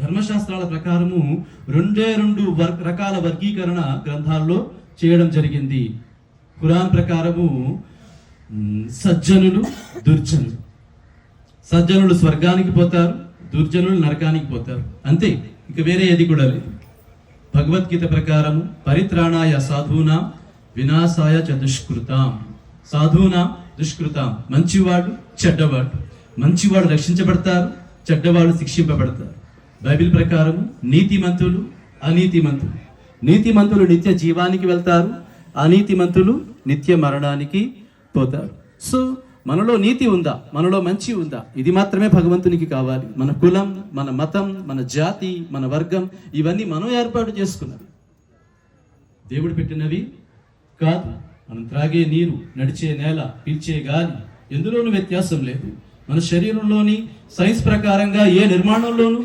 ధర్మశాస్త్రాల ప్రకారము రెండే రెండు వర్ రకాల వర్గీకరణ గ్రంథాల్లో చేయడం జరిగింది. ఖురాన్ ప్రకారము సజ్జనులు దుర్జనులు. సజ్జనులు స్వర్గానికి పోతారు దుర్జనులు నరకానికి పోతారు. అంతే ఇక వేరే ఏది కూడా లేదు. భగవద్గీత ప్రకారము పరిత్రాణాయ సాధూనా వినాశాయ చ దుష్కృతాం. సాధూనా దుష్కృతాం. మంచివాడు చెడ్డవాడు. మంచివాడు రక్షించబడతారు చెడ్డవాడు శిక్షింపబడతారు. బైబిల్ ప్రకారం నీతిమంతులు అనీతిమంతులు. నీతిమంతులు నిత్య జీవానికి వెళ్తారు అనీతిమంతులు నిత్య మరణానికి పోతారు. సో మనలో నీతి ఉందా? మనలో మంచి ఉందా? ఇది మాత్రమే భగవంతునికి కావాలి. మన కులం మన మతం మన జాతి మన వర్గం ఇవన్నీ మనం ఏర్పాటు చేసుకున్నవి దేవుడు పెట్టినవి కాదు. మనం త్రాగే నీరు నడిచే నేల పీల్చే గాలి ఎందులోనూ వ్యత్యాసం లేదు. మన శరీరంలోని సైన్స్ ప్రకారంగా ఏ నిర్మాణంలోనూ